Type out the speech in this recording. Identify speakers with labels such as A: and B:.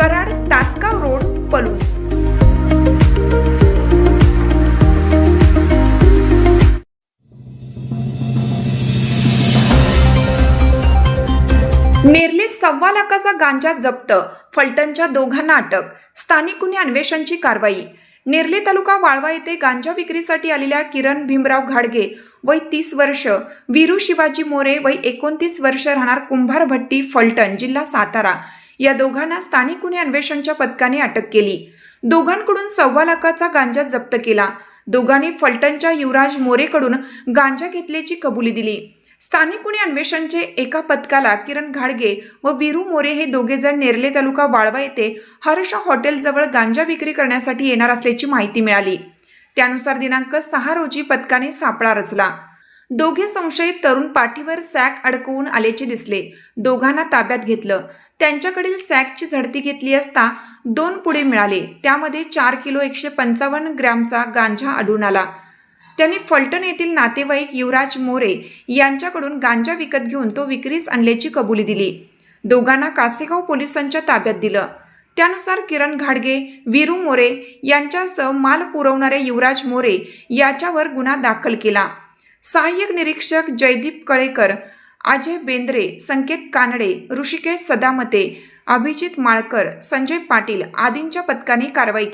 A: Karad Tasgaon road Palus. नेरलीत सव्वा लाखाचा गांजा जप्त फलटणच्या दोघांना अटक स्थानिक गुन्हे अन्वेषणची कारवाई. नेरली तालुका वाळवा येथे गांजा विक्रीसाठी आलेल्या किरण भीमराव घाडगे वय तीस वर्ष वीरू शिवाजी मोरे वय एकोणतीस वर्ष राहणार कुंभार भट्टी फलटण जिल्हा सातारा. या दोघांना स्थानिक गुन्हे अन्वेषणच्या पथकाने अटक केली. दोघांकडून सव्वा लाखाचा गांजा जप्त केला. दोघांनी फलटणच्या युवराज मोरेकडून गांजा घेतल्याची कबुली दिली. स्थानिक गुन्हे अन्वेषणचे एका पथकाला किरण घाडगे व वीरू मोरे हे दोघेजण नेरले तालुका वाळवा येथे हर्ष हॉटेलजवळ गांजा विक्री करण्यासाठी येणार असल्याची माहिती मिळाली. त्यानुसार दिनांक सहा रोजी पथकाने सापळा रचला. दोघे संशयित तरुण पाठीवर सॅक अडकवून आल्याचे दिसले. दोघांना ताब्यात घेतलं. त्यांच्याकडील सॅकची झडती घेतली असता दोन पुढे मिळाले. त्यामध्ये चार किलो एकशे पंचावन्न ग्रॅमचा गांजा आढळून आला. त्यांनी फलटण येथील नातेवाईक युवराज मोरे यांच्याकडून गांजा विकत घेऊन तो विक्रीस आणल्याची कबुली दिली. दोघांना कासेगाव पोलिसांच्या ताब्यात दिलं. त्यानुसार किरण घाडगे वीरू मोरे यांच्यासह माल पुरवणारे युवराज मोरे याच्यावर गुन्हा दाखल केला. सहाय्यक निरीक्षक जयदीप कळेकर अजय बेंद्रे संकेत कानडे ऋषिकेश सदामते अभिजित माळकर संजय पाटील आदींच्या पथकाने कारवाई